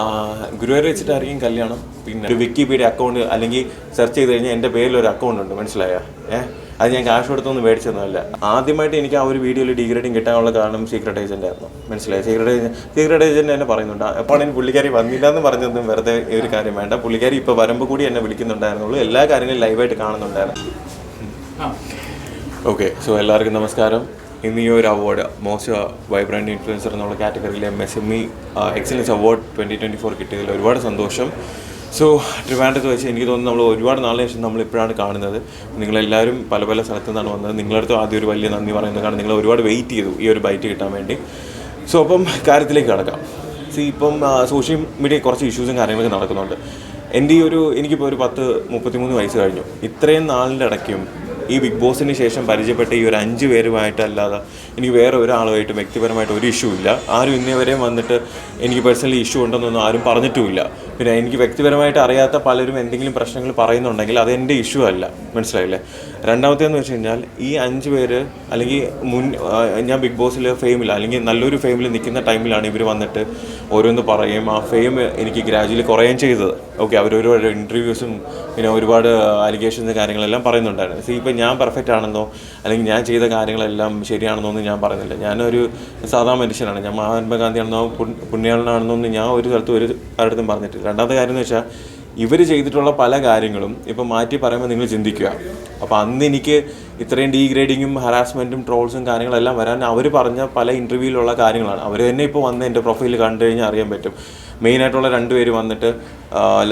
ആ, ഗുരുവായൂർ വെച്ചിട്ടായിരിക്കും കല്യാണം. പിന്നെ ഒരു വിക്കിപീഡിയ അക്കൗണ്ട് അല്ലെങ്കിൽ സെർച്ച് ചെയ്ത് കഴിഞ്ഞാൽ എന്റെ പേരിൽ ഒരു അക്കൗണ്ട് ഉണ്ട് മനസ്സിലായ? ഏഹ് അത് ഞാൻ ക്യാഷ് കൊടുത്തൊന്നും മേടിച്ചൊന്നുമല്ല ആദ്യമായിട്ട് എനിക്ക് ആ ഒരു വീഡിയോയിൽ ഡിഗ്രേഡിങ് കിട്ടാനുള്ള കാരണം സീക്രട്ട് ഏജന്റ് ആയിരുന്നു. മനസ്സിലായി? സീക്രട്ട് ഏജന്റ് സീക്രട്ട് ഏജന്റ് എന്നെ പറയുന്നുണ്ട്. അപ്പോൾ എനിക്ക് പുള്ളിക്കാരി വന്നില്ല എന്ന് പറഞ്ഞൊന്നും വെറുതെ ഒരു കാര്യം വേണ്ട. പുള്ളിക്കാരി ഇപ്പോൾ വരുമ്പോൾ കൂടി എന്നെ വിളിക്കുന്നുണ്ടായിരുന്നുള്ളൂ. എല്ലാ കാര്യങ്ങളും ലൈവായിട്ട് കാണുന്നുണ്ടായിരുന്നു. ഓക്കെ സോ എല്ലാവർക്കും നമസ്കാരം. ഇന്ന് ഈ ഒരു അവാർഡ് മോസ്റ്റ് വൈബ്രന്റ് ഇൻഫ്ലുവൻസർ എന്നുള്ള കാറ്റഗറിയിലെ M S M E excellence award twenty twenty four കിട്ടിയതിൽ ഒരുപാട് സന്തോഷം. സോ ട്രിവാൻഡ്രത്ത് വെച്ച് എനിക്ക് തോന്നുന്നു നമ്മൾ ഒരുപാട് നാളിന് ശേഷം നമ്മൾ ഇപ്പോഴാണ് കാണുന്നത്. നിങ്ങളെല്ലാവരും പല പല സ്ഥലത്തു നിന്നാണ് വന്നത്. നിങ്ങളടുത്ത് ആദ്യം ഒരു വലിയ നന്ദി പറയുന്നത് കാരണം നിങ്ങൾ ഒരുപാട് വെയിറ്റ് ചെയ്തു ഈ ഒരു ബൈറ്റ് കിട്ടാൻ വേണ്ടി. സോ അപ്പം കാര്യത്തിലേക്ക് കടക്കാം. സി ഇപ്പം സോഷ്യൽ മീഡിയ കുറച്ച് ഇഷ്യൂസും കാര്യങ്ങളൊക്കെ നടക്കുന്നുണ്ട്. എന്റെ ഈ ഒരു എനിക്കിപ്പോൾ ഒരു പത്ത് മുപ്പത്തിമൂന്ന് വയസ്സ് കഴിഞ്ഞു. ഇത്രയും നാളിന്റെ ഇടയ്ക്കും ഈ ബിഗ് ബോസിന് ശേഷം പരിചയപ്പെട്ട ഈ ഒരു അഞ്ച് പേരുമായിട്ടല്ലാതെ എനിക്ക് വേറെ ഒരാളുമായിട്ട് വ്യക്തിപരമായിട്ട് ഒരു ഇഷ്യൂ ഇല്ല. ആരും ഇന്നേ വരെയും വന്നിട്ട് എനിക്ക് പേഴ്സണലി ഇഷ്യൂ ഉണ്ടെന്നൊന്നും ആരും പറഞ്ഞിട്ടുമില്ല. പിന്നെ എനിക്ക് വ്യക്തിപരമായിട്ട് അറിയാത്ത പലരും എന്തെങ്കിലും പ്രശ്നങ്ങൾ പറയുന്നുണ്ടെങ്കിൽ അത് എന്റെ ഇഷ്യൂ അല്ല. മനസ്സിലായില്ലേ? രണ്ടാമത്തേന്ന് വെച്ച് കഴിഞ്ഞാൽ ഈ അഞ്ച് പേര് അല്ലെങ്കിൽ മുൻ ഞാൻ ബിഗ് ബോസിൽ ഫെയിമിൽ അല്ലെങ്കിൽ നല്ലൊരു ഫെയിമിൽ നിൽക്കുന്ന ടൈമിലാണ് ഇവർ വന്നിട്ട് ഓരോന്ന് പറയും ആ ഫെയിം എനിക്ക് ഗ്രാജുവലി കുറയുകയും ചെയ്തത്. ഓക്കെ അവർ ഒരുപാട് ഇന്റർവ്യൂസും പിന്നെ ഒരുപാട് അലിഗേഷൻസ് കാര്യങ്ങളെല്ലാം പറയുന്നുണ്ടായിരുന്നു. സി ഇപ്പം ഞാൻ പെർഫെക്റ്റ് ആണെന്നോ അല്ലെങ്കിൽ ഞാൻ ചെയ്ത കാര്യങ്ങളെല്ലാം ശരിയാണെന്നോ ഒന്നും ഞാൻ പറയുന്നില്ല. ഞാനൊരു സാധാ മനുഷ്യനാണ്. ഞാൻ മഹാത്മാഗാന്ധിയാണെന്നോ പുണ്യ- പുണ്യാളനാണെന്നോ ഒന്നും ഞാൻ ഒരു സ്ഥലത്തും ഒരു ആരുടെ പറഞ്ഞിട്ടില്ല. രണ്ടാമത്തെ കാര്യം എന്ന് വെച്ചാൽ ഇവർ ചെയ്തിട്ടുള്ള പല കാര്യങ്ങളും ഇപ്പം മാറ്റി പറയുമ്പോൾ നിങ്ങൾ ചിന്തിക്കുക. അപ്പോൾ അന്ന് എനിക്ക് ഇത്രയും ഡീഗ്രേഡിങ്ങും ഹറാസ്മെന്റും ട്രോൾസും കാര്യങ്ങളെല്ലാം വരാൻ അവർ പറഞ്ഞ പല ഇന്റർവ്യൂവിലുള്ള കാര്യങ്ങളാണ്. അവർ തന്നെ ഇപ്പോൾ വന്ന് എന്റെ പ്രൊഫൈൽ കണ്ടു കഴിഞ്ഞാൽ അറിയാൻ പറ്റും. മെയിനായിട്ടുള്ള രണ്ട് പേര് വന്നിട്ട്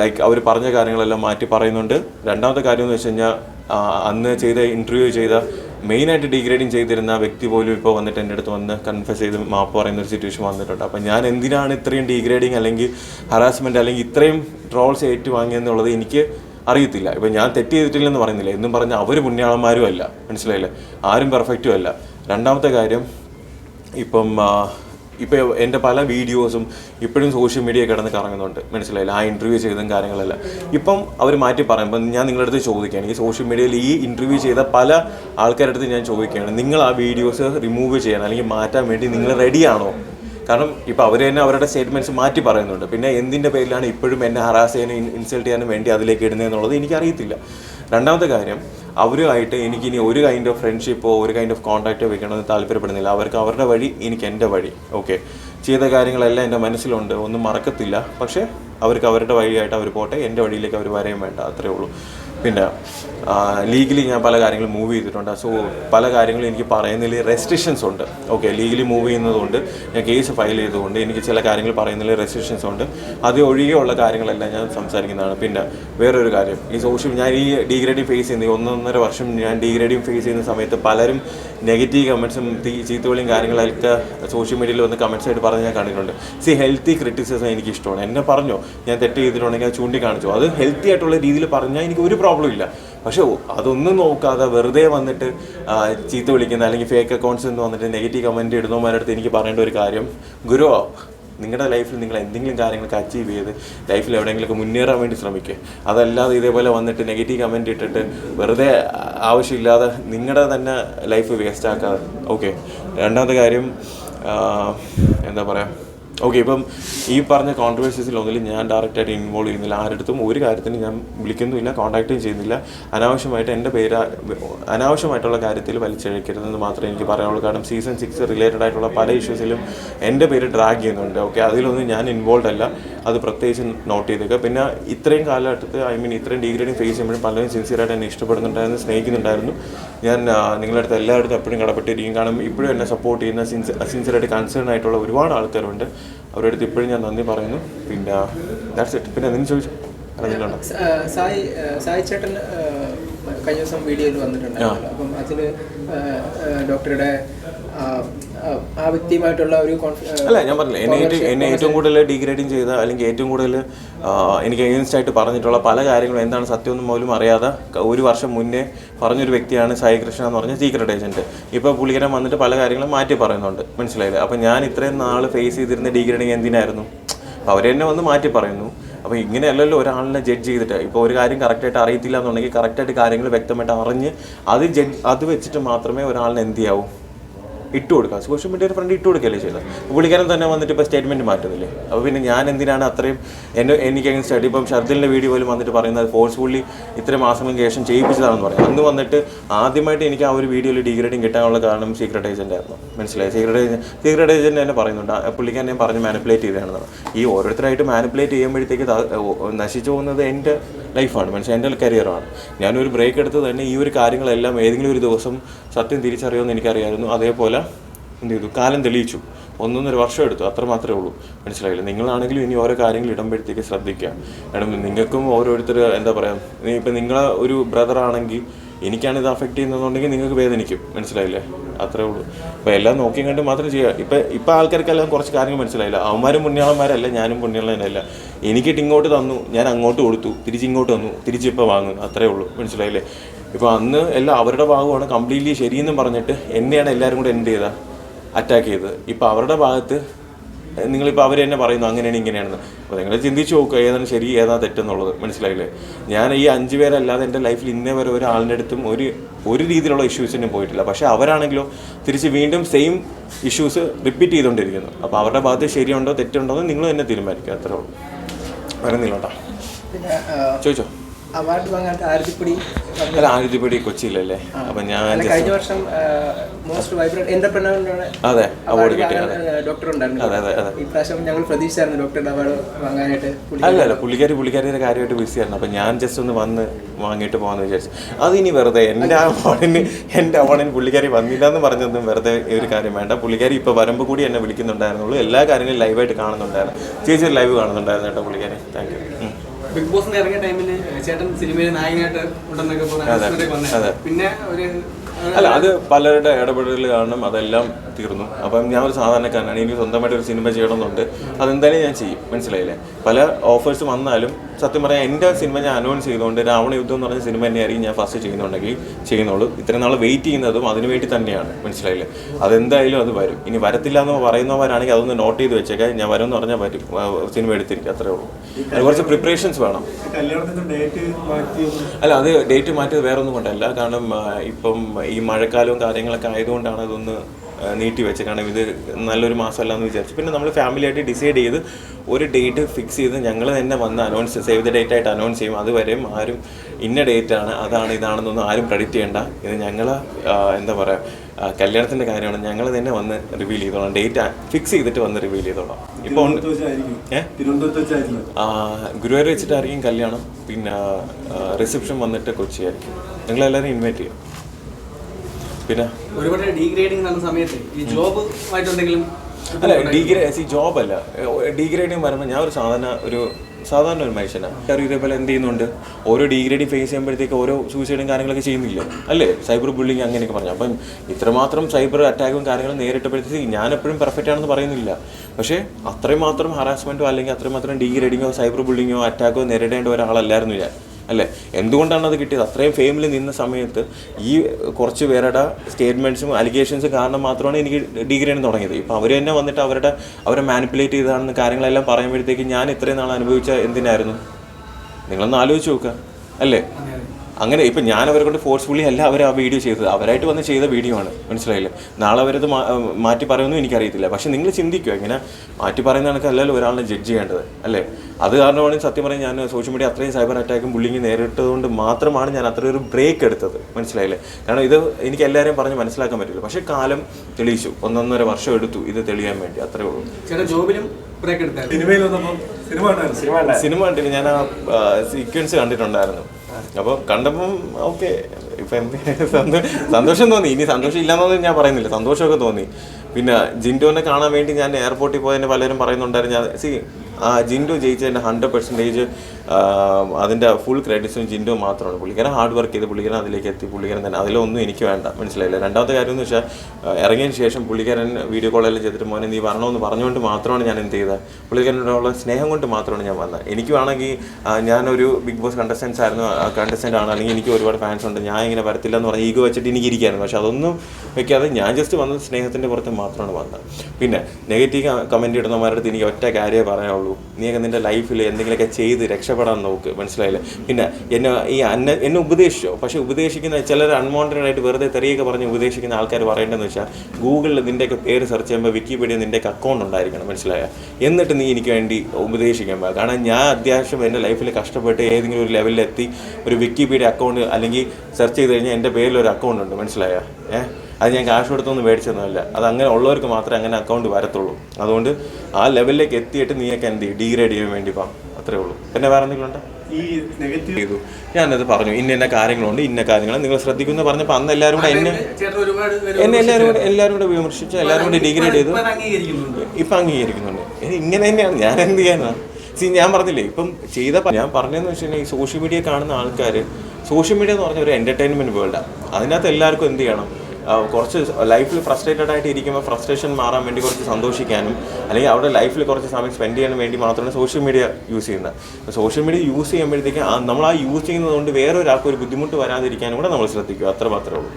ലൈക്ക് അവർ പറഞ്ഞ കാര്യങ്ങളെല്ലാം മാറ്റി പറയുന്നുണ്ട്. രണ്ടാമത്തെ കാര്യം എന്ന് വെച്ച് കഴിഞ്ഞാൽ അന്ന് ചെയ്ത ഇന്റർവ്യൂ ചെയ്ത മെയിനായിട്ട് ഡീഗ്രേഡിങ് ചെയ്തിരുന്ന വ്യക്തി പോലും ഇപ്പോൾ വന്നിട്ട് എന്റെ അടുത്ത് വന്ന് കൺഫ്യസ് ചെയ്ത് മാപ്പ് പറയുന്ന ഒരു സിറ്റുവേഷൻ വന്നിട്ടുണ്ട്. അപ്പം ഞാൻ എന്തിനാണ് ഇത്രയും ഡീഗ്രേഡിങ് അല്ലെങ്കിൽ ഹറാസ്മെന്റ് അല്ലെങ്കിൽ ഇത്രയും ട്രോൾസ് ഏറ്റുവാങ്ങിയെന്നുള്ളത് എനിക്ക് അറിയത്തില്ല. ഇപ്പം ഞാൻ തെറ്റ് ചെയ്തിട്ടില്ലെന്ന് പറയുന്നില്ല. എന്നും പറഞ്ഞ അവർ പുണ്യാളന്മാരും അല്ല. മനസ്സിലായില്ലേ? ആരും പെർഫെക്റ്റും അല്ല. രണ്ടാമത്തെ കാര്യം ഇപ്പം ഇപ്പോൾ എന്റെ പല വീഡിയോസും ഇപ്പോഴും സോഷ്യൽ മീഡിയ കിടന്ന് കറങ്ങുന്നുണ്ട്. മനസ്സിലായില്ല? ആ ഇന്റർവ്യൂ ചെയ്തും കാര്യങ്ങളെല്ലാം. ഇപ്പം അവർ മാറ്റി പറയുമ്പോൾ ഞാൻ നിങ്ങളുടെ അടുത്ത് ചോദിക്കുകയാണ്. ഈ സോഷ്യൽ മീഡിയയിൽ ഈ ഇന്റർവ്യൂ ചെയ്ത പല ആൾക്കാരുടെ അടുത്ത് ഞാൻ ചോദിക്കുകയാണ്. നിങ്ങൾ ആ വീഡിയോസ് റിമൂവ് ചെയ്യാൻ അല്ലെങ്കിൽ മാറ്റാൻ വേണ്ടി നിങ്ങൾ റെഡിയാണോ കാരണം ഇപ്പോൾ അവർ തന്നെ അവരുടെ സ്റ്റേറ്റ്മെന്റ്സ് മാറ്റി പറയുന്നുണ്ട്. പിന്നെ എന്തിന്റെ പേരിലാണ് ഇപ്പോഴും എന്നെ ഹറാസ് ചെയ്യാനും ഇൻസൾട്ട് ചെയ്യാനും വേണ്ടി അതിലേക്ക് ഇടുന്നതെന്നുള്ളത് എനിക്കറിയത്തില്ല. രണ്ടാമത്തെ കാര്യം അവരുമായിട്ട് എനിക്കിനി ഒരു കൈൻഡ് ഓഫ് ഫ്രണ്ട്ഷിപ്പോ ഒരു കൈൻഡ് ഓഫ് കോൺടാക്റ്റോ വെക്കണമെന്ന് താല്പര്യപ്പെടുന്നില്ല. അവർക്ക് അവരുടെ വഴി എനിക്ക് എന്റെ വഴി. ഓക്കെ ചെയ്ത കാര്യങ്ങളെല്ലാം എന്റെ മനസ്സിലുണ്ട്. ഒന്നും മറക്കത്തില്ല. പക്ഷേ അവർക്ക് അവരുടെ വഴിയായിട്ട് അവർ പോട്ടെ. എന്റെ വഴിയിലേക്ക് അവർ വരെയും വേണ്ട. അത്രേ ഉള്ളൂ. പിന്നെ ലീഗലി ഞാൻ പല കാര്യങ്ങളും മൂവ് ചെയ്തിട്ടുണ്ട്. സോ പല കാര്യങ്ങളും എനിക്ക് പറയുന്നതിൽ റെസ്ട്രിക്ഷൻസ് ഉണ്ട്. ഓക്കെ ലീഗലി മൂവ് ചെയ്യുന്നതുകൊണ്ട് ഞാൻ കേസ് ഫയൽ ചെയ്തുകൊണ്ട് എനിക്ക് ചില കാര്യങ്ങൾ പറയുന്നതിൽ റെസ്ട്രിക്ഷൻസ് ഉണ്ട്. അത് ഒഴികെയുള്ള കാര്യങ്ങളെല്ലാം ഞാൻ സംസാരിക്കുന്നതാണ്. പിന്നെ വേറൊരു കാര്യം. ഈ സോഷ്യൽ ഞാൻ ഈ ഡിഗ്രേഡിങ് ഫേസ് ചെയ്യുന്ന ഒന്നൊന്നര വർഷം ഞാൻ ഡിഗ്രേഡിങ് ഫേസ് ചെയ്യുന്ന സമയത്ത് പലരും നെഗറ്റീവ് കമൻസും ചീത്തവിളിയും കാര്യങ്ങളൊക്കെ സോഷ്യൽ മീഡിയയിൽ വന്ന് കമൻസ് ആയിട്ട് പറഞ്ഞ് ഞാൻ കണ്ടിട്ടുണ്ട്. സി ഹെൽത്തി ക്രിറ്റിസിസം എനിക്ക് ഇഷ്ടമാണ്. എന്നെ പറഞ്ഞോ? ഞാൻ തെറ്റ് ചെയ്തിട്ടുണ്ടെങ്കിൽ അത് ചൂണ്ടിക്കാണിച്ചു? അത് ഹെൽത്തി ആയിട്ടുള്ള രീതിയിൽ പറഞ്ഞാൽ എനിക്ക് ഒരു പ്രോബ്ലം ഇല്ല. പക്ഷേ അതൊന്നും നോക്കാതെ വെറുതെ വന്നിട്ട് ചീത്ത വിളിക്കുന്ന അല്ലെങ്കിൽ ഫേക്ക് അക്കൗണ്ട്സ് എന്ന് വന്നിട്ട് നെഗറ്റീവ് കമന്റ് ഇടുന്നവന്മാരുടെ അടുത്ത് എനിക്ക് പറയേണ്ട ഒരു കാര്യം ഗുരു നിങ്ങളുടെ ലൈഫിൽ നിങ്ങൾ എന്തെങ്കിലും കാര്യങ്ങളൊക്കെ അച്ചീവ് ചെയ്ത് ലൈഫിൽ എവിടെയെങ്കിലുമൊക്കെ മുന്നേറാൻ വേണ്ടി ശ്രമിക്കുക അതല്ലാതെ ഇതേപോലെ വന്നിട്ട് നെഗറ്റീവ് കമന്റ് ഇട്ടിട്ട് വെറുതെ ആവശ്യമില്ലാതെ നിങ്ങളുടെ തന്നെ ലൈഫ് വേസ്റ്റ് ആക്കാതെ. ഓക്കെ രണ്ടാമത്തെ കാര്യം എന്താ പറയുക ഓക്കെ ഇപ്പം ഈ പറഞ്ഞ കോൺട്രവേഴ്സീസിൽ ഒന്നിൽ ഞാൻ ഡയറക്റ്റായിട്ട് ഇൻവോൾവ് ചെയ്യുന്നില്ല. ആരുടെ ഒരു കാര്യത്തിന് ഞാൻ വിളിക്കുന്നുമില്ല കോൺടാക്റ്റും ചെയ്യുന്നില്ല. അനാവശ്യമായിട്ട് എന്റെ പേര് അനാവശ്യമായിട്ടുള്ള കാര്യത്തിൽ വലിച്ചഴിക്കരുതെന്ന് മാത്രമേ എനിക്ക് പറയാനുള്ളൂ. കാരണം സീസൺ സിക്സ് റിലേറ്റഡ് ആയിട്ടുള്ള പല ഇഷ്യൂസിലും എന്റെ പേര് ഡ്രാഗ് ചെയ്യുന്നുണ്ട്. ഓക്കെ അതിലൊന്നും ഞാൻ ഇൻവോൾവ് അല്ല. അത് പ്രത്യേകിച്ച് നോട്ട് ചെയ്തേക്കുക. പിന്നെ ഇത്രയും കാലഘട്ടത്തിൽ ഐ മീൻ ഇത്രയും ഡിഗ്രേഡിങ് ഫേസ് ചെയ്യുമ്പോഴും പലരും സിൻസിയറായിട്ട് എന്നെ ഇഷ്ടപ്പെടുന്നുണ്ടായിരുന്നു സ്നേഹിക്കുന്നുണ്ടായിരുന്നു. ഞാൻ നിങ്ങളുടെ അടുത്ത് എല്ലായിടത്തും എപ്പോഴും കടപ്പെട്ടിരിക്കും. കാരണം ഇപ്പോഴും എന്നെ സപ്പോർട്ട് ചെയ്യുന്ന സിൻസ് സിൻസിയറായിട്ട് കൺസേൺ ആയിട്ടുള്ള ഒരുപാട് ആൾക്കാരുണ്ട്. അവരുടെ അടുത്ത് ഇപ്പോഴും ഞാൻ നന്ദി പറയുന്നു. പിന്നെ ദാറ്റ്സ് ഇറ്റ് പിന്നെ എന്തെങ്കിലും ചോദിച്ചു? സായി സായി ചേട്ടൻ കഴിഞ്ഞ ദിവസം വീഡിയോയിൽ വന്നിട്ടുണ്ട് അപ്പം അതിൽ ഡോക്ടറുടെ ആ, വ്യക്തിയുമായിട്ടുള്ള ഒരു അല്ല ഞാൻ പറഞ്ഞില്ല എന്നെ ഏറ്റവും എന്നെ ഏറ്റവും കൂടുതൽ ഡീഗ്രേഡിങ് ചെയ്ത അല്ലെങ്കിൽ ഏറ്റവും കൂടുതൽ എനിക്ക് എഗൈൻസ്റ്റ് ആയിട്ട് പറഞ്ഞിട്ടുള്ള പല കാര്യങ്ങളും എന്താണ് സത്യമൊന്നും പോലും അറിയാതെ ഒരു വർഷം മുന്നേ പറഞ്ഞൊരു വ്യക്തിയാണ് സായി കൃഷ്ണ എന്ന് പറഞ്ഞ സീക്രട്ട് ഏജന്റ് ഇപ്പോൾ പുള്ളിക്കാരൻ വന്നിട്ട് പല കാര്യങ്ങളും മാറ്റി പറയുന്നുണ്ട്. മനസ്സിലായില്ലേ? അപ്പം ഞാൻ ഇത്രയും നാൾ ഫേസ് ചെയ്തിരുന്ന ഡീഗ്രേഡിങ് എന്തിനായിരുന്നു? അപ്പോൾ അവർ തന്നെ വന്ന് മാറ്റി പറയുന്നു. അപ്പോൾ ഇങ്ങനെയല്ലല്ലോ ഒരാളിനെ ജഡ്ജ് ചെയ്തിട്ട്. ഇപ്പോൾ ഒരു കാര്യം കറക്റ്റായിട്ട് അറിയത്തില്ല എന്നുണ്ടെങ്കിൽ കറക്റ്റായിട്ട് കാര്യങ്ങൾ വ്യക്തമായിട്ട് അറിഞ്ഞ് അത് ജഡ്ജ് അത് വെച്ചിട്ട് മാത്രമേ ഒരാളിനെ എന്ത് ചെയ്യാവൂ? ഇട്ട് കൊടുക്കാം. സോഷ്യൽ മീഡിയയുടെ ഫ്രണ്ട് ഇട്ട് കൊടുക്കുകയല്ലേ ചെയ്തത് പുള്ളിക്കാരൻ തന്നെ വന്നിട്ട് ഇപ്പോൾ സ്റ്റേറ്റ്മെന്റ് മാറ്റുന്നില്ലേ? അപ്പോൾ പിന്നെ ഞാൻ എന്തിനാണ് അത്രയും എന്നെ എനിക്ക് അഗൻസ്റ്റ് ആയിട്ട് ഇപ്പം ഷർദിലിന്റെ വീഡിയോ പോലും വന്നിട്ട് പറയുന്നത് ഫോഴ്സ്ഫുള്ളി ഇത്ര മാസങ്ങൾക്ക് ശേഷം ചെയ്യിപ്പിച്ചതാണെന്ന് പറയും. അന്ന് വന്നിട്ട് ആദ്യമായിട്ട് എനിക്ക് ആ ഒരു വീഡിയോയിൽ ഡിഗ്രേഡിങ് കിട്ടാനുള്ള കാരണം സീക്രട്ട് ഏജന്റ് ആയിരുന്നു. മനസ്സിലായി? സീക്രട്ട് ഏജന്റ് സീക്രട്ട് ഏജന്റ് തന്നെ പറയുന്നുണ്ട്. പുള്ളിക്കാരൻ ഞാൻ പറഞ്ഞ് മാനിപ്പുലേറ്റ് ചെയ്തതാണെന്നാണ്. ഈ ഓരോരുത്തരായിട്ട് മാനിപ്പുലേറ്റ് ചെയ്യുമ്പോഴത്തേക്ക് നശിച്ചു പോകുന്നത് എന്റെ ലൈഫാണ് മനസ്സിലായി എന്റെ കരിയറാണ്. ഞാനൊരു ബ്രേക്ക് എടുത്ത് തന്നെ ഈ ഒരു കാര്യങ്ങളെല്ലാം ഏതെങ്കിലും ഒരു ദിവസം സത്യം തിരിച്ചറിയുമെന്ന് എനിക്കറിയായിരുന്നു. അതേപോലെ എന്ത് ചെയ്തു? കാലം തെളിയിച്ചു. ഒന്നൊന്നര വർഷം എടുത്തു. അത്ര മാത്രമേ ഉള്ളൂ. മനസ്സിലായില്ല? നിങ്ങളാണെങ്കിലും ഇനി ഓരോ കാര്യങ്ങൾ ഇടുമ്പോഴത്തേക്ക് ശ്രദ്ധിക്കുക. കാരണം നിങ്ങൾക്കും ഓരോരുത്തർ എന്താ പറയുക ഇപ്പം നിങ്ങളെ ഒരു ബ്രദറാണെങ്കിൽ എനിക്കാണിത് അഫക്റ്റ് ചെയ്യുന്നതെന്നുണ്ടെങ്കിൽ നിങ്ങൾക്ക് വേദനിക്കും. മനസ്സിലായില്ലേ? അത്രേ ഉള്ളൂ. അപ്പോൾ എല്ലാം നോക്കി കണ്ട് മാത്രം ചെയ്യുക ഇപ്പം ഇപ്പം ആൾക്കാർക്കെല്ലാം കുറച്ച് കാര്യങ്ങൾ മനസ്സിലായില്ല. അവന്മാരും പുണ്യാളന്മാരല്ല ഞാനും പുണ്യാളനല്ല. എനിക്കിട്ട് ഇങ്ങോട്ട് തന്നു ഞാൻ അങ്ങോട്ട് കൊടുത്തു തിരിച്ച് ഇങ്ങോട്ട് തന്നു തിരിച്ചിപ്പോൾ വാങ്ങുന്നു. അത്രേ ഉള്ളൂ. മനസ്സിലായില്ലേ? ഇപ്പോൾ അന്ന് എല്ലാം അവരുടെ ഭാഗമാണ് കംപ്ലീറ്റ്ലി ശരിയെന്നും പറഞ്ഞിട്ട് എന്നെയാണ് എല്ലാവരും കൂടെ എൻഡ് ചെയ്താൽ അറ്റാക്ക് ചെയ്തത്. ഇപ്പോൾ അവരുടെ ഭാഗത്ത് നിങ്ങളിപ്പോൾ അവർ തന്നെ പറയുന്നു അങ്ങനെയാണ് ഇങ്ങനെയാണെന്ന്. അപ്പോൾ നിങ്ങൾ ചിന്തിച്ച് നോക്കുക ഏതാണ് ശരി ഏതാ തെറ്റെന്നുള്ളത്. മനസ്സിലായില്ലേ? ഞാൻ ഈ അഞ്ച് പേരല്ലാതെ എന്റെ ലൈഫിൽ ഇന്നേ വരെ ഒരാളുടെ അടുത്തും ഒരു ഒരു രീതിയിലുള്ള ഇഷ്യൂസിനും പോയിട്ടില്ല. പക്ഷേ അവരാണെങ്കിലോ തിരിച്ച് വീണ്ടും സെയിം ഇഷ്യൂസ് റിപ്പീറ്റ് ചെയ്തുകൊണ്ടിരിക്കുന്നു. അപ്പോൾ അവരുടെ ഭാഗത്ത് ശരിയുണ്ടോ തെറ്റുണ്ടോ എന്ന് നിങ്ങൾ തന്നെ തീരുമാനിക്കുക. അത്രേ ഉള്ളൂ. വരുന്നില്ല കേട്ടോ പിന്നെ ചോദിച്ചോ? അവാർഡ് അല്ല കൊച്ചിയിലല്ലേ? അപ്പം ഞാൻ കഴിഞ്ഞ വർഷം മോസ്റ്റ് വൈബ്രന്റ് അതെ അവാർഡ് കിട്ടി അതെ. ഡോക്ടർ ഉണ്ടായിരുന്നു അതെ അതെ അതെ. ഇപ്രാവശ്യം ഞങ്ങൾ പ്രതീക്ഷിച്ചായിരുന്നു ഡോക്ടറുടെ അവാർഡ് വാങ്ങാനായിട്ട് അല്ല അല്ല പുള്ളിക്കാരി പുള്ളിക്കാരിയുടെ കാര്യമായിട്ട് ബിസി ആയിരുന്നു. അപ്പം ഞാൻ ജസ്റ്റ് ഒന്ന് വന്ന് വാങ്ങിയിട്ട് പോകാമെന്ന് വിചാരിച്ചു. അതിനി വെറുതെ എന്റെ ആ അവാർഡിന് എന്റെ അവാർഡിന് പുള്ളിക്കാരി വന്നില്ല എന്ന് പറഞ്ഞൊന്നും വെറുതെ ഒരു കാര്യം വേണ്ട. പുള്ളിക്കാരി ഇപ്പോൾ വരുമ്പോൾ കൂടി എന്നെ വിളിക്കുന്നുണ്ടായിരുന്നുള്ളൂ. എല്ലാ കാര്യങ്ങളും ലൈവായിട്ട് കാണുന്നുണ്ടായിരുന്നു. ചേച്ചി ലൈവ് കാണുന്നുണ്ടായിരുന്നു കേട്ടോ പുള്ളിക്കാരി. താങ്ക് യു ബിഗ് ബോസ് ഇറങ്ങിയ ടൈമിന് ചേട്ടൻ സിനിമയിൽ നായകനായിട്ട് ഉണ്ടെന്നൊക്കെ പറഞ്ഞു പിന്നെ ഒരു അല്ല അത് പലരുടെ ഇടപെടൽ കാരണം അതെല്ലാം തീർന്നു. അപ്പം ഞാൻ ഒരു സാധാരണക്കാരനാണ്. എനിക്ക് സ്വന്തമായിട്ട് ഒരു സിനിമ ചെയ്യണമെന്നുണ്ട്. അതെന്തായാലും ഞാൻ ചെയ്യും. മനസ്സിലായില്ലേ? പല ഓഫേഴ്സ് വന്നാലും സത്യം പറയാം എന്റെ സിനിമ ഞാൻ അനൗൺസ് ചെയ്തുകൊണ്ട് രാവണ യുദ്ധം എന്ന് പറഞ്ഞ സിനിമ തന്നെയായിരിക്കും ഞാൻ ഫസ്റ്റ് ചെയ്യുന്നുണ്ടെങ്കിൽ ചെയ്യുന്നുള്ളൂ. ഇത്രയും നാൾ വെയിറ്റ് ചെയ്യുന്നതും അതിനു വേണ്ടി തന്നെയാണ്. മനസ്സിലായില്ലേ? അതെന്തായാലും അത് വരും. ഇനി വരത്തില്ല എന്ന് പറയുന്നവരാണെങ്കിൽ അതൊന്ന് നോട്ട് ചെയ്ത് വെച്ചേക്കാം. ഞാൻ വരും. എന്ന് പറഞ്ഞാൽ വരും സിനിമ എടുത്തിരിക്കും. അത്രേ ഉള്ളൂ. അത് കുറച്ച് പ്രിപ്പറേഷൻസ് വേണം. അല്ല അത് ഡേറ്റ് മാറ്റിയത് വേറെ ഒന്നും കൊണ്ടല്ല. കാരണം ഇപ്പം ഈ മഴക്കാലവും കാര്യങ്ങളൊക്കെ ആയതുകൊണ്ടാണ് അതൊന്ന് ആ, നീട്ടി വെച്ച്. കാരണം ഇത് നല്ലൊരു മാസമല്ല എന്ന് വിചാരിച്ചു. പിന്നെ നമ്മൾ ഫാമിലിയായിട്ട് ഡിസൈഡ് ചെയ്ത് ഒരു ഡേറ്റ് ഫിക്സ് ചെയ്ത് ഞങ്ങൾ തന്നെ വന്ന് അനൗൺസ് സേവ് ദ ഡേറ്റ് ആയിട്ട് അനൗൺസ് ചെയ്യും. അതുവരെയും ആരും ഇന്ന ഡേറ്റ് ആണ് അതാണ് ഇതാണെന്നൊന്നും ആരും പ്രഡിക്റ്റ് ചെയ്യേണ്ട. ഇത് ഞങ്ങൾ എന്താ പറയുക കല്യാണത്തിന്റെ കാര്യമാണ്. ഞങ്ങൾ തന്നെ വന്ന് റിവീൽ ചെയ്തോളാം. ഡേറ്റ് ഫിക്സ് ചെയ്തിട്ട് വന്ന് റിവീൽ ചെയ്തോളാം. ഇപ്പോൾ ഗുരുവായൂർ വെച്ചിട്ടായിരിക്കും കല്യാണം. പിന്നെ റിസപ്ഷൻ വന്നിട്ട് കൊച്ചിയായിരിക്കും. നിങ്ങളെല്ലാവരും ഇൻവൈറ്റ് ചെയ്യും പിന്നെ? ഒരുപാട് ഡീഗ്രേഡിങ് നടന്ന സമയത്ത് ഈ ജോബ് അല്ല ഡിഗ്രേ സി ജോബ് അല്ല. ഡിഗ്രേഡിങ് വരുമ്പോൾ ഞാൻ ഒരു സാധാരണ ഒരു സാധാരണ ഒരു മനുഷ്യനാണ് കാരണം ഇതേപോലെ എന്ത് ചെയ്യുന്നുണ്ട്. ഓരോ ഡിഗ്രേഡിങ് ഫേസ് ചെയ്യുമ്പോഴത്തേക്ക് ഓരോ സൂസൈഡും കാര്യങ്ങളൊക്കെ ചെയ്യുന്നില്ല? അല്ലേ? സൈബർ ബുള്ളിങ് അങ്ങനെയൊക്കെ പറഞ്ഞു. അപ്പം ഇത്രമാത്രം സൈബർ അറ്റാക്കും കാര്യങ്ങളും നേരിട്ടപ്പോഴത്തേക്ക് ഞാൻ എപ്പോഴും പെർഫെക്റ്റ് ആണെന്ന് പറയുന്നില്ല. പക്ഷേ അത്രയും മാത്രം ഹറാസ്മെന്റോ അല്ലെങ്കിൽ അത്രയും മാത്രം ഡിഗ്രേഡിങ്ങോ സൈബർ ബുള്ളിങ്ങോ അറ്റാക്കോ നേരിടേണ്ട ഒരാളല്ലായിരുന്നു ഞാൻ. അല്ലേ? എന്തുകൊണ്ടാണ് അത് കിട്ടിയത്? അത്രയും ഫെയിമിൽ നിന്ന സമയത്ത് ഈ കുറച്ച് പേരുടെ സ്റ്റേറ്റ്മെന്റ്സും അലിഗേഷൻസും കാരണം മാത്രമാണ് എനിക്ക് ഡിഗ്രി തുടങ്ങിയത്. ഇപ്പോൾ അവർ തന്നെ വന്നിട്ട് അവരുടെ അവരെ മാനിപ്പുലേറ്റ് ചെയ്താണെന്ന് കാര്യങ്ങളെല്ലാം പറയുമ്പോഴത്തേക്ക് ഞാൻ ഇത്രയും നാൾ അനുഭവിച്ച എന്തിനായിരുന്നു? നിങ്ങളൊന്ന് ആലോചിച്ച് നോക്കുക. അല്ലേ? അങ്ങനെ ഇപ്പം ഞാൻ അവരെ കൊണ്ട് ഫോഴ്സ്ഫുള്ളി അല്ല അവർ ആ വീഡിയോ ചെയ്തത്. അവരായിട്ട് വന്ന് ചെയ്ത വീഡിയോ ആണ്. മനസ്സിലായില്ലേ? നാളെ അവരത് മാറ്റി പറയുമെന്നും എനിക്കറിയത്തില്ല. പക്ഷെ നിങ്ങൾ ചിന്തിക്കുക ഇങ്ങനെ മാറ്റി പറയുന്ന കണക്കല്ലല്ലോ ഒരാളെ ജഡ്ജ് ചെയ്യേണ്ടത് അല്ലേ? അത് കാരണമാണ് സത്യം പറഞ്ഞാൽ ഞാൻ സോഷ്യൽ മീഡിയ അത്രയും സൈബർ അറ്റാക്കും ബുള്ളിങ് നേരിട്ടതുകൊണ്ട് മാത്രമാണ് ഞാൻ അത്രയും ഒരു ബ്രേക്ക് എടുത്തത്. മനസ്സിലായില്ലേ? കാരണം ഇത് എനിക്ക് എല്ലാവരെയും പറഞ്ഞ് മനസ്സിലാക്കാൻ പറ്റില്ല പക്ഷേ കാലം തെളിയിച്ചു. ഒന്നൊന്നര വർഷം എടുത്തു ഇത് തെളിയാൻ വേണ്ടി. അത്രേ ഉള്ളൂ. ജോബിലും ബ്രേക്ക് എടുത്തായിരുന്നു. സിനിമ കണ്ടില്ല. ഞാൻ ആ സീക്വൻസ് കണ്ടിട്ടുണ്ടായിരുന്നു. അപ്പോൾ കണ്ടപ്പം ഓക്കെ ഇപ്പം എന്ത് സന്തോ- സന്തോഷം തോന്നി. ഇനി സന്തോഷം ഇല്ലാന്നൊന്നും ഞാൻ പറയുന്നില്ല. സന്തോഷമൊക്കെ തോന്നി. പിന്നെ ജിൻഡോനെ കാണാൻ വേണ്ടി ഞാൻ എയർപോർട്ടിൽ പോയതിന് പലരും പറയുന്നുണ്ടായിരുന്നു. ഞാൻ സി ആ ജിൻഡു ജയിച്ചതിന്റെ ഹൺഡ്രഡ് പെർസെന്റേജ് അതിന്റെ ഫുൾ ക്രെഡിറ്റ്സും ജിൻഡോ മാത്രമാണ്. പുള്ളിക്കാരൻ ഹാർഡ് വർക്ക് ചെയ്ത് പുള്ളിക്കാരൻ അതിലേക്ക് എത്തി. പുള്ളിക്കാരൻ തന്നെ. അതിലൊന്നും എനിക്ക് വേണ്ട. മനസ്സിലായില്ല? രണ്ടാമത്തെ കാര്യം എന്ന് വെച്ചാൽ ഇറങ്ങിയതിന് ശേഷം പുള്ളിക്കാരൻ വീഡിയോ കോളെല്ലാം ചെയ്തിട്ട് മോനെ നീ വരണമെന്ന് പറഞ്ഞുകൊണ്ട് മാത്രമാണ് ഞാൻ എന്ത് ചെയ്തത്? പുള്ളിക്കാരനോടുള്ള സ്നേഹം കൊണ്ട് മാത്രമാണ് ഞാൻ വന്നത്. എനിക്ക് വേണമെങ്കിൽ ഞാനൊരു ബിഗ് ബോസ് കണ്ടസ്റ്റൻസ് ആയിരുന്നു കണ്ടസ്റ്റന്റ് ആണ്. അല്ലെങ്കിൽ എനിക്ക് ഒരുപാട് ഫാൻസ് ഉണ്ട്. ഞാൻ ഇങ്ങനെ വരത്തില്ല എന്ന് പറഞ്ഞ് ഈഗോ വെച്ചിട്ട് എനിക്ക് ഇരിക്കായിരുന്നു. പക്ഷെ അതൊന്നും വെക്കാതെ ഞാൻ ജസ്റ്റ് വന്നത് സ്നേഹത്തിന്റെ പുറത്ത് മാത്രമാണ് വന്നത്. പിന്നെ നെഗറ്റീവ് കമന്റ് ഇടുന്നവരുടെ അടുത്ത് എനിക്ക് ഒറ്റ കാര്യമേ പറയാനുള്ളൂ. ഉള്ളൂ. നീയൊക്കെ നിന്റെ ലൈഫിൽ എന്തെങ്കിലുമൊക്കെ ചെയ്ത് രക്ഷപ്പെടാൻ നോക്ക്. മനസ്സിലായില്ലേ? പിന്നെ എന്നെ ഈ അന്നെ എന്നെ ഉപദേശിച്ചോ? പക്ഷേ ഉപദേശിക്കുന്ന ചിലർ അൺവാണ്ടഡ് ആയിട്ട് വെറുതെ തെറിയൊക്കെ പറഞ്ഞ് ഉപദേശിക്കുന്ന ആൾക്കാർ പറയേണ്ടതെന്ന് വെച്ചാൽ ഗൂഗിളിൽ നിന്റെയൊക്കെ പേര് സെർച്ച് ചെയ്യുമ്പോൾ വിക്കിപീഡിയ നിന്റെയൊക്കെ അക്കൗണ്ട് ഉണ്ടായിരിക്കണം. മനസ്സിലായോ? എന്നിട്ട് നീ എനിക്ക് വേണ്ടി ഉപദേശിക്കാൻ പാടില്ല കാരണം ഞാൻ അത്യാവശ്യം എന്റെ ലൈഫിൽ കഷ്ടപ്പെട്ട് ഏതെങ്കിലും ഒരു ലെവലിലെത്തി ഒരു വിക്കിപീഡിയ അക്കൗണ്ട് അല്ലെങ്കിൽ സെർച്ച് ചെയ്ത് കഴിഞ്ഞാൽ എന്റെ പേരിൽ ഒരു അക്കൗണ്ട് ഉണ്ട്. മനസ്സിലായോ? ഏഹ് അത് ഞാൻ കാശ് കൊടുത്തൊന്നും മേടിച്ചൊന്നുമല്ല അത് അങ്ങനെ ഉള്ളവർക്ക് മാത്രമേ അങ്ങനെ അക്കൗണ്ട് വരത്തുള്ളൂ. അതുകൊണ്ട് ആ ലെവലിലേക്ക് എത്തിയിട്ട് നീയൊക്കെ എന്ത് ചെയ്യും? ഡീഗ്രേഡ് ചെയ്യാൻ വേണ്ടി പോകാം അത്രേ ഉള്ളൂ. പിന്നെ വേറെ എന്തെങ്കിലും ഉണ്ടോ? ഈ നെഗറ്റീവ് ചെയ്തു. ഞാനത് പറഞ്ഞു. ഇന്ന ഇന്ന കാര്യങ്ങളുണ്ട് ഇന്ന കാര്യങ്ങൾ. നിങ്ങൾ ശ്രദ്ധിക്കുന്നു പറഞ്ഞപ്പോൾ അന്ന് എല്ലാവരും കൂടെ എന്നെ എന്നെ എല്ലാവരും കൂടെ എല്ലാവരും കൂടെ വിമർശിച്ച്. എല്ലാവരും കൂടെ ഡിഗ്രേഡ് ചെയ്തു. ഇപ്പൊ അംഗീകരിക്കുന്നുണ്ട്. ഇങ്ങനെ തന്നെയാണ്. ഞാൻ എന്ത് ചെയ്യാനാണ് സി ഞാൻ പറഞ്ഞില്ലേ ഇപ്പം ചെയ്ത ഞാൻ പറഞ്ഞതെന്ന് വെച്ച് കഴിഞ്ഞാൽ ഈ സോഷ്യൽ മീഡിയ കാണുന്ന ആൾക്കാർ സോഷ്യൽ മീഡിയ എന്ന് പറഞ്ഞ ഒരു എന്റർടൈൻമെന്റ് വേൾഡാണ് അതിനകത്ത് എല്ലാവർക്കും എന്ത് ചെയ്യണം? കുറച്ച് ലൈഫിൽ ഫ്രസ്ട്രേറ്റഡ് ആയിട്ട് ഇരിക്കുമ്പോൾ ഫ്രസ്ട്രേഷൻ മാറാൻ വേണ്ടി കുറച്ച് സന്തോഷിക്കാനും അല്ലെങ്കിൽ അവരുടെ ലൈഫിൽ കുറച്ച് സമയം സ്പെൻഡ് ചെയ്യാനും വേണ്ടി മാത്രമാണ് സോഷ്യൽ മീഡിയ യൂസ് ചെയ്യുന്നത്. സോഷ്യൽ മീഡിയ യൂസ് ചെയ്യുമ്പോഴത്തേക്ക് നമ്മൾ ആ യൂസ് ചെയ്യുന്നതുകൊണ്ട് വേറെ ഒരാൾക്ക് ഒരു ബുദ്ധിമുട്ട് വരാതിരിക്കാനും കൂടെ നമ്മൾ ശ്രദ്ധിക്കുക. അത്ര മാത്രമേ ഉള്ളൂ.